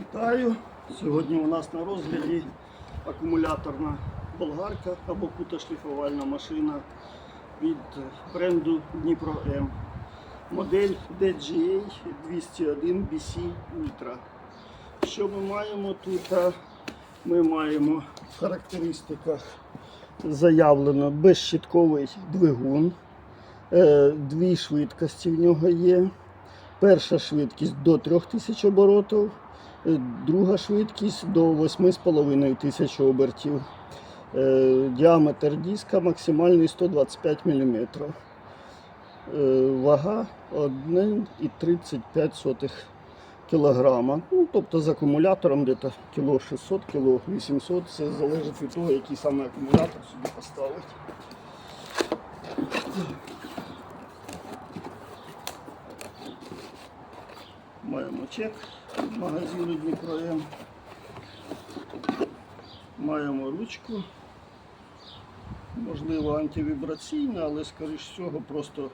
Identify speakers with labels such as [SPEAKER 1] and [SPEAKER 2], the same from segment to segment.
[SPEAKER 1] Вітаю! Сьогодні у нас на розгляді акумуляторна болгарка або кутошліфувальна машина від бренду Дніпро М. Модель DGA 201 BC Ultra. Що ми маємо тут? Ми маємо в характеристиках заявлено безщитковий двигун. Е, Дві швидкості в нього є. Перша швидкість до 3000 оборотів, друга швидкість до 8,5 тисяч обертів. Е, Діаметр диска максимальний 125 мм. Вага 1,35 кг. Ну, тобто з акумулятором десь кіло 600, кіло 800. Це залежить від того, який саме акумулятор собі поставити. Маємо чек магазину Дніпро Маємо ручку. Можливо, антивібраційна, але, скоріш всього, просто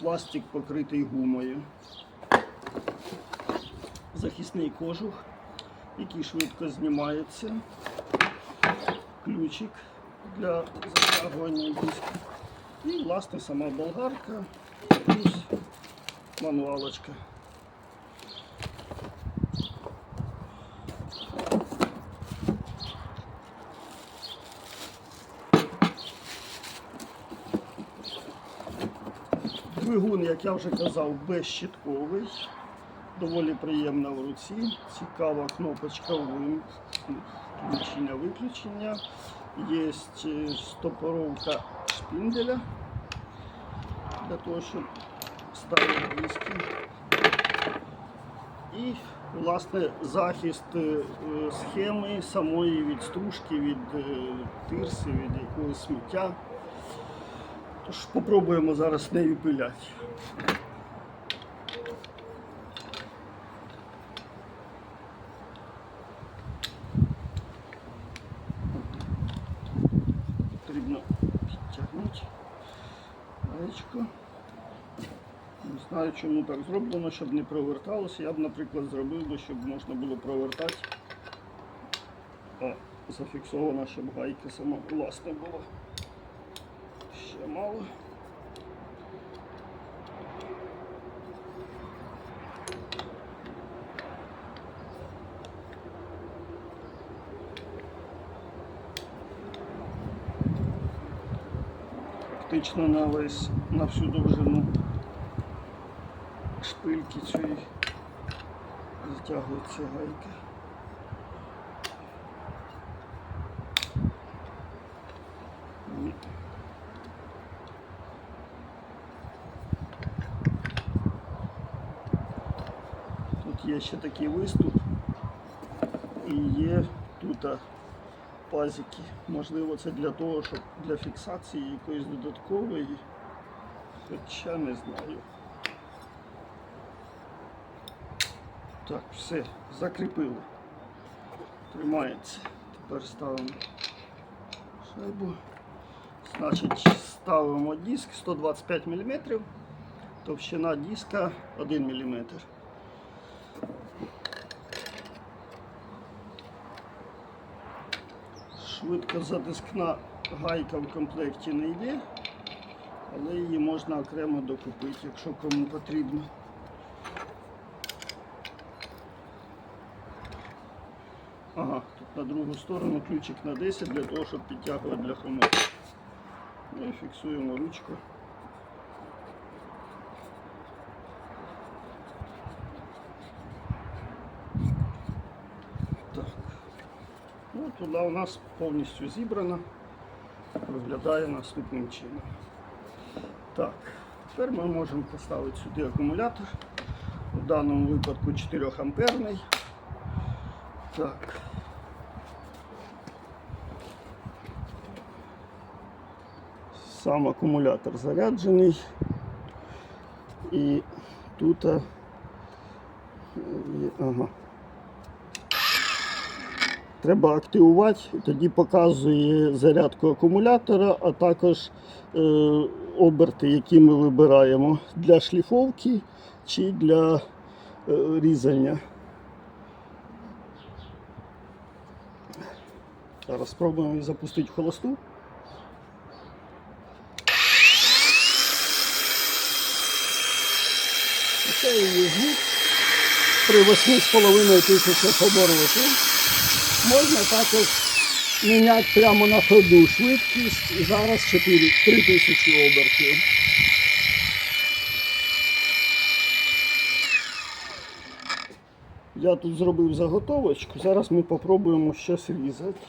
[SPEAKER 1] пластик покритий гумою. Захисний кожух, який швидко знімається. Ключик для затягування диска. І, власне, сама болгарка плюс мануалочка. Двигун, як я вже казав, безщитковий, доволі приємна в руці, цікава кнопочка включення-виключення. Є е, стопоровка шпінделя для того, щоб ставити диски. І, власне, захист е, схеми самої від стружки, від е, тирси, від якогось сміття. Тож спробуємо зараз нею пиляти. Потрібно підтягнути гаєчку. Не знаю, чому так зроблено, щоб не проверталося. Я б, наприклад, зробив би, щоб можна було провертати. А зафіксована, щоб гайка сама власне була. Мало. Фактично на весь на всю довжину шпильки цієї затягується гайка. Ні. Тут є ще такий виступ і є тут пазики. Можливо, це для того, щоб для фіксації якоїсь додаткової, хоча не знаю. Так, все, закріпили. Тримається. Тепер ставимо шайбу. Значить, ставимо диск 125 мм, товщина диска 1 мм. Швидко затискна гайка в комплекті не йде, але її можна окремо докупити, якщо кому потрібно. Ага, тут на другу сторону ключик на 10 для того, щоб підтягувати для хомуту. Ну і фіксуємо ручку. Туди у нас повністю зібрано. Виглядає наступним чином. Так, тепер ми можемо поставити сюди акумулятор. В даному випадку 4 амперний. Так. Сам акумулятор заряджений. І тут є- ага треба активувати, тоді показує зарядку акумулятора, а також е, оберти, які ми вибираємо для шліфовки чи для е, різання. Зараз спробуємо запустити холосту. Це її звук при 8,5 тисячах оборотів. Можна також міняти прямо на ходу швидкість. Зараз 4, 3 тисячі обертів. Я тут зробив заготовочку, зараз ми спробуємо щось різати.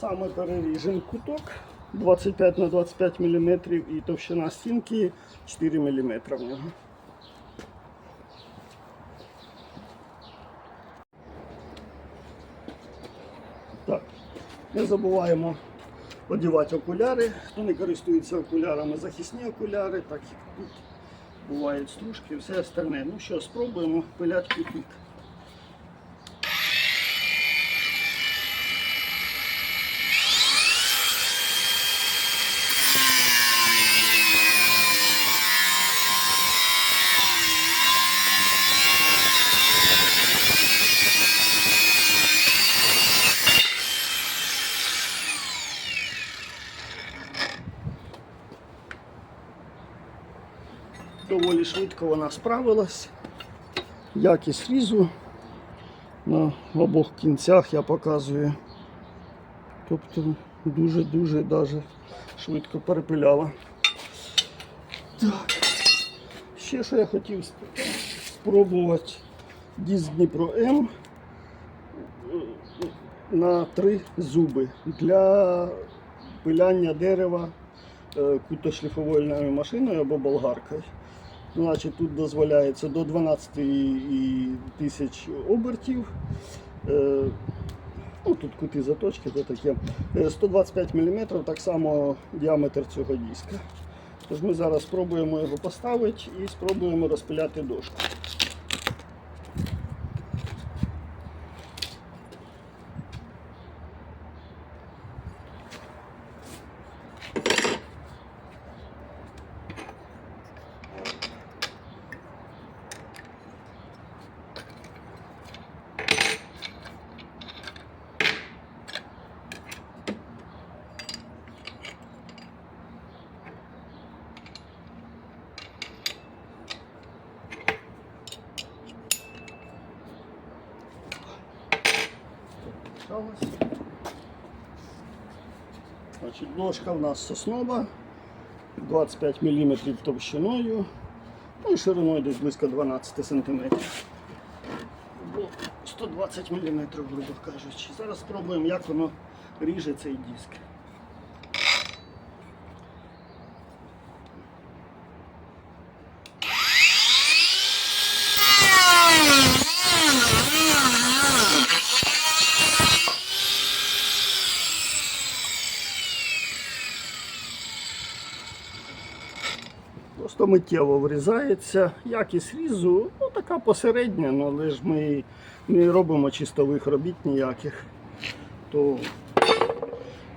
[SPEAKER 1] Саме переріжемо куток 25 на 25 мм і товщина стінки 4 мм в нього. Не забуваємо одягати окуляри. Хто не користується окулярами, захисні окуляри, так як тут бувають стружки все остальне. Ну що, спробуємо пиляти кутик. Доволі швидко вона справилась. Якість різу на обох кінцях я показую. Тобто дуже-дуже даже швидко перепиляла. Так. Ще що я хотів спробувати диск Дніпро М на три зуби для пиляння дерева е, кутошліфовольною машиною або болгаркою. Значить, тут дозволяється до 12 тисяч обертів. Е, Ну, тут кути заточки, то таке. Е, 125 мм, так само діаметр цього диска. Тож ми зараз спробуємо його поставити і спробуємо розпиляти дошку. Сталося. Значить, дошка в нас соснова 25 мм товщиною, ну і шириною десь близько 12 см. Блок 120 мм, грубо кажучи. Зараз спробуємо, як воно ріже цей диск. Просто миттєво врізається. Якість різу, ну така посередня, ну, але ж ми не робимо чистових робіт ніяких. То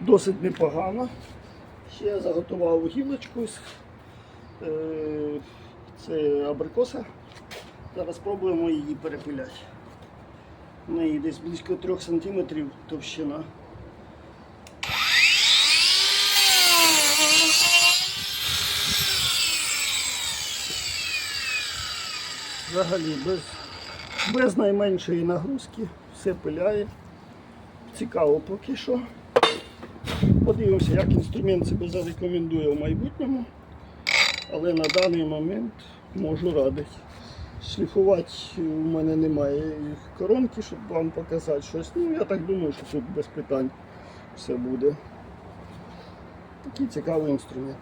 [SPEAKER 1] досить непогано. Ще я заготував гілочку. е, Це абрикоса. Зараз спробуємо її перепиляти. У неї десь близько 3 см товщина. Взагалі без, без найменшої нагрузки все пиляє. Цікаво поки що. Подивимося, як інструмент себе зарекомендує в майбутньому. Але на даний момент можу радити. Шліфувати у мене немає коронки, щоб вам показати щось. Ну, я так думаю, що тут без питань все буде. Такий цікавий інструмент.